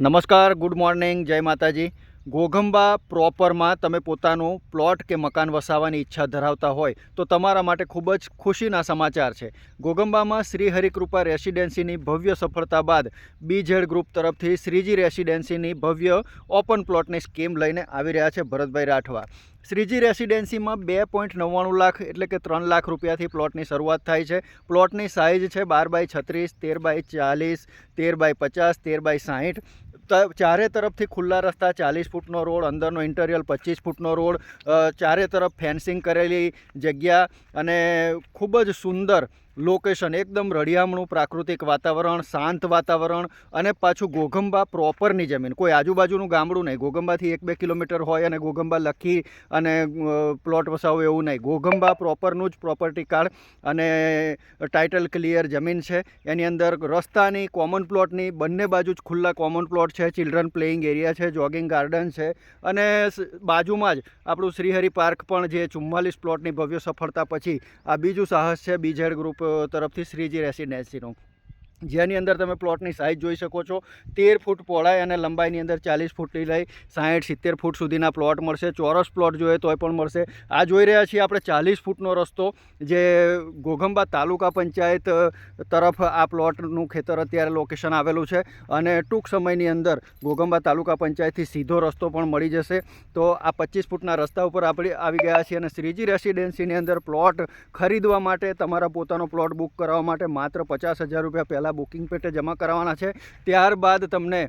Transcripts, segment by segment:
નમસ્કાર, good morning, જય માતાજી. ઘોઘંબા પ્રોપરમાં તમે પોતાનું પ્લોટ કે મકાન વસાવવાની ઈચ્છા ધરાવતા હોય તો તમારા માટે ખૂબ જ ખુશીના સમાચાર છે. ઘોઘંબામાં શ્રી હરિકૃપા રેસિડેન્સીની ભવ્ય સફળતા બાદ બીઝેડ ગ્રુપ તરફથી શ્રીજી રેસિડેન્સીની ભવ્ય ઓપન પ્લોટની સ્કીમ લઈને આવી રહ્યા છે ભરતભાઈ રાઠવા. શ્રીજી રેસિડેન્સીમાં બે પોઈન્ટ નવ્વાણું લાખ એટલે કે ત્રણ લાખ રૂપિયાથી પ્લોટની શરૂઆત થાય છે. પ્લોટની સાઇઝ છે બાર બાય છત્રીસ, તેર બાય ચાલીસ, તેર બાય પચાસ, તેર બાય સાહીઠ ચારે તરફથી ખુલ્લા રસ્તા, ચાલીસ ફૂટનો રોડ, અંદરનો ઇન્ટરિયલ પચીસ ફૂટનો રોડ ચારે તરફ ફેન્સિંગ કરેલી જગ્યા અને ખૂબ જ સુંદર લોકેશન એકદમ રળિયામણું, પ્રાકૃતિક વાતાવરણ, શાંત વાતાવરણ અને પાછું ઘોઘંબા પ્રોપરની જમીન. કોઈ આજુબાજુનું ગામડું નહીં. ઘોઘંબાથી એક બે કિલોમીટર હોય અને ઘોઘંબા લખી અને પ્લોટ વસાવો એવું નહીં. ઘોઘંબા પ્રોપરનું જ પ્રોપર્ટી કાર્ડ અને ટાઇટલ ક્લિયર જમીન છે. એની અંદર રસ્તાની કોમન પ્લોટની બંને બાજુ જ ખુલ્લા કોમન પ્લોટ છે. ચિલ્ડ્રન પ્લેઇંગ એરિયા છે જોગિંગ ગાર્ડન છે અને બાજુમાં જ આપણું શ્રીહરિ પાર્ક પણ જે ચુમ્માલીસ પ્લોટની ભવ્ય સફળતા પછી આ બીજું સાહસ છે, બીજેડ ગ્રુપ તરફથી શ્રીજી રેસિડેન્સીનું. જેની અંદર તમે પ્લોટની સાઇઝ જોઈ શકો છો. તેર ફૂટ પહોળાઈ અને લંબાઈની અંદર ચાલીસ ફૂટથી લઈ સાહીઠ, સિત્તેર ફૂટ સુધીના પ્લોટ મળશે. ચોરસ પ્લોટ જોઈએ તોય પણ મળશે. આ જોઈ રહ્યા છીએ આપણે ચાલીસ ફૂટનો રસ્તો, જે ઘોઘંબા તાલુકા પંચાયત તરફ આ પ્લોટનું ખેતર અત્યારે લોકેશન આવેલું છે. અને ટૂંક સમયની અંદર ઘોઘંબા તાલુકા પંચાયતથી સીધો રસ્તો પણ મળી જશે. તો આ પચીસ ફૂટના રસ્તા ઉપર આપણે આવી ગયા છીએ અને શ્રીજી રેસિડેન્સીની અંદર પ્લોટ ખરીદવા માટે તમારા પોતાનો પ્લોટ બુક કરાવવા માટે માત્ર પચાસ હજાર રૂપિયા પહેલાં બુકિંગ પેટે જમા કરાવવાના છે. ત્યારબાદ તમને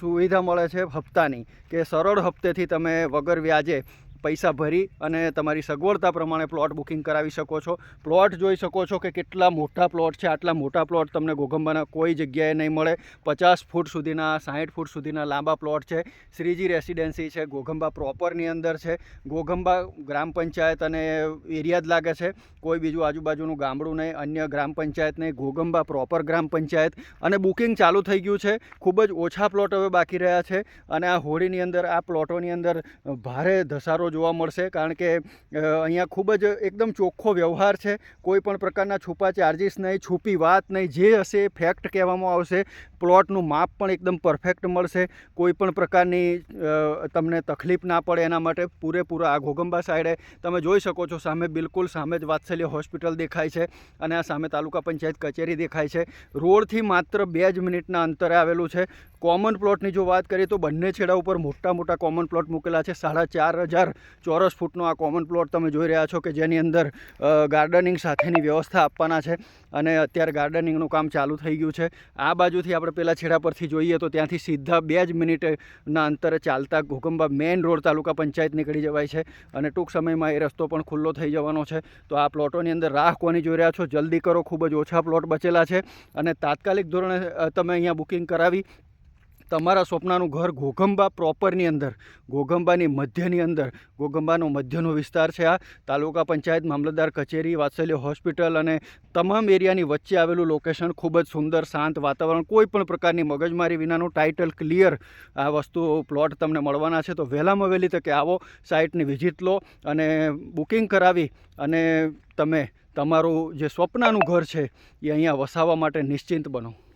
સુવિધા મળે છે હપ્તાની, કે સરળ હપ્તેથી તમે વગર વ્યાજે પૈસા ભરી અને તમારી સગવડતા પ્રમાણે પ્લોટ બુકિંગ કરાવી શકો છો. પ્લોટ જોઈ શકો છો કે કેટલા મોટા પ્લોટ છે. આટલા મોટા પ્લોટ તમને ગોગંબાના કોઈ જગ્યાએ નહીં મળે. પચાસ ફૂટ સુધીના સાહીઠ ફૂટ સુધીના લાંબા પ્લોટ છે. શ્રીજી રેસિડેન્સી છે. ગોગંબા પ્રોપરની અંદર છે. ગોગંબા ગ્રામ પંચાયત અને એરિયા જ લાગે છે. કોઈ બીજું આજુબાજુનું ગામડું નહીં, અન્ય ગ્રામ પંચાયત નહીં. ગોગંબા પ્રોપર ગ્રામ પંચાયત. અને બુકિંગ ચાલુ થઈ ગયું છે. ખૂબ જ ઓછા પ્લોટ હવે બાકી રહ્યા છે. અને આ હોળીની અંદર, આ પ્લોટોની અંદર ભારે ધસારો જોવા મળશે કારણ કે અહીંયા ખૂબ જ એકદમ ચોખ્ખો વ્યવહાર છે. કોઈ પણ પ્રકારના છુપા ચાર્જીસ નહીં, છુપી વાત નહીં, જે હશે એ ફેક્ટ કહેવામાં આવશે. પ્લોટનું માપ પણ એકદમ પરફેક્ટ મળશે. કોઈ પણ પ્રકારની તમને તકલીફ ના પડે એના માટે પૂરેપૂરા આ ઘોગંબા સાઈડે તમે જોઈ શકો છો સામે બિલકુલ સામે જ વાત્સલ્ય હોસ્પિટલ દેખાય છે અને આ સામે તાલુકા પંચાયત કચેરી દેખાય છે. રોડથી માત્ર બે જ મિનિટના અંતરે આવેલું છે. કોમન પ્લોટની જો વાત કરીએ તો બંને છેડા ઉપર મોટા મોટા કોમન પ્લોટ મૂકેલા છે. સાડા ચાર હજાર ચોરસ ફૂટનો આ કોમન પ્લોટ તમે જોઈ રહ્યા છો કે જેની અંદર ગાર્ડનિંગ સાથેની વ્યવસ્થા આપવાના છે અને અત્યારે ગાર્ડનિંગનું કામ ચાલુ થઈ ગયું છે. આ બાજુથી આપણે પેલા છેડા પરથી જોઈએ તો ત્યાંથી સીધા બે જ મિનિટના અંતરે ચાલતા ઘોગંબા મેઇન રોડ તાલુકા પંચાયત નીકળી જવાય છે અને ટૂંક સમયમાં એ રસ્તો પણ ખુલ્લો થઈ જવાનો છે. તો આ પ્લોટોની અંદર રાહ કોની જોઈ રહ્યા છો? જલ્દી કરો, ખૂબ જ ઓછા પ્લોટ બચેલા છે. અને તાત્કાલિક ધોરણે તમે અહીંયા બુકિંગ કરાવી તમારા સ્વપ્નાનું ઘર ઘોઘંબા પ્રોપરની અંદર ઘોઘંબાની મધ્યની અંદર. ઘોઘંબાનો મધ્યનો વિસ્તાર છે આ. તાલુકા પંચાયત, મામલતદાર કચેરી, વાત્સલ્ય હોસ્પિટલ અને તમામ એરિયાની વચ્ચે આવેલું લોકેશન ખૂબ જ સુંદર, શાંત વાતાવરણ. કોઈ પણ પ્રકારની મગજમારી વિનાનું ટાઇટલ ક્લિયર આ વસ્તુ પ્લોટ તમને મળવાના છે. તો વહેલામાં વહેલી તકે આવો, સાઇટની વિઝિટ લો અને બુકિંગ કરાવી અને તમે તમારું જે સ્વપ્નાનું ઘર છે એ અહીંયા વસાવવા માટે નિશ્ચિંત બનો.